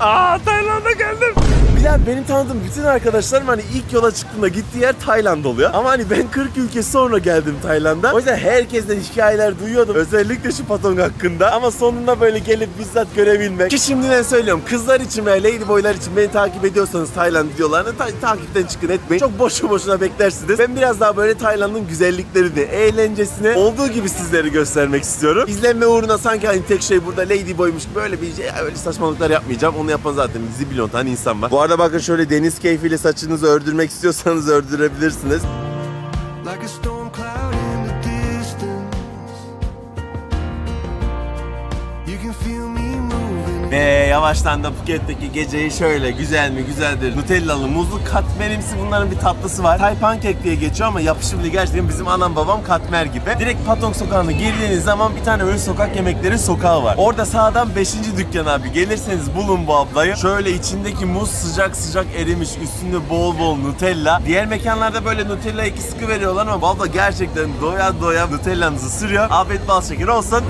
Aa Tayland'a geldim. Bilal benim tanıdığım bütün arkadaşlarım hani ilk yola çıktığında gittiği yer Tayland oluyor. Ama hani ben 40 ülke sonra geldim Tayland'a. O yüzden herkesten hikayeler duyuyordum. Özellikle şu Patong hakkında. Ama sonunda böyle gelip bizzat görebilmek. Ki şimdiden söylüyorum kızlar için ve ladyboylar için beni takip ediyorsanız Tayland videolarını ta- takipten çıkın etmeyin. Çok boşu boşuna beklersiniz. Ben biraz daha böyle Tayland'ın güzelliklerini, eğlencesini olduğu gibi sizlere göstermek istiyorum. İzlenme uğruna sanki hani tek şey burada ladyboymuş böyle bir şey, öyle saçmalıklar yapmayacağım. Onu yapan zaten zibilyon tane insan var. Bu arada bakın şöyle deniz keyfiyle saçınızı ördürmek istiyorsanız ördürebilirsiniz. like Ve yavaştan da Phuket'teki geceyi şöyle güzel mi güzeldir. Nutellalı, muzlu, katmerimsi bunların bir tatlısı var. Thai pancake diye geçiyor ama yapışımlı gerçekten bizim anam babam katmer gibi. Direkt Patong sokağına girdiğiniz zaman bir tane öyle sokak yemekleri sokağı var. Orada sağdan 5. dükkan abi. Gelirseniz bulun bu ablayı. Şöyle içindeki muz sıcak sıcak erimiş. Üstünde bol bol Nutella. Diğer mekanlarda böyle Nutella iki sıkı veriyorlar ama bu abla gerçekten doya doya Nutella'nızı sürüyor. Afiyet bal şeker olsun.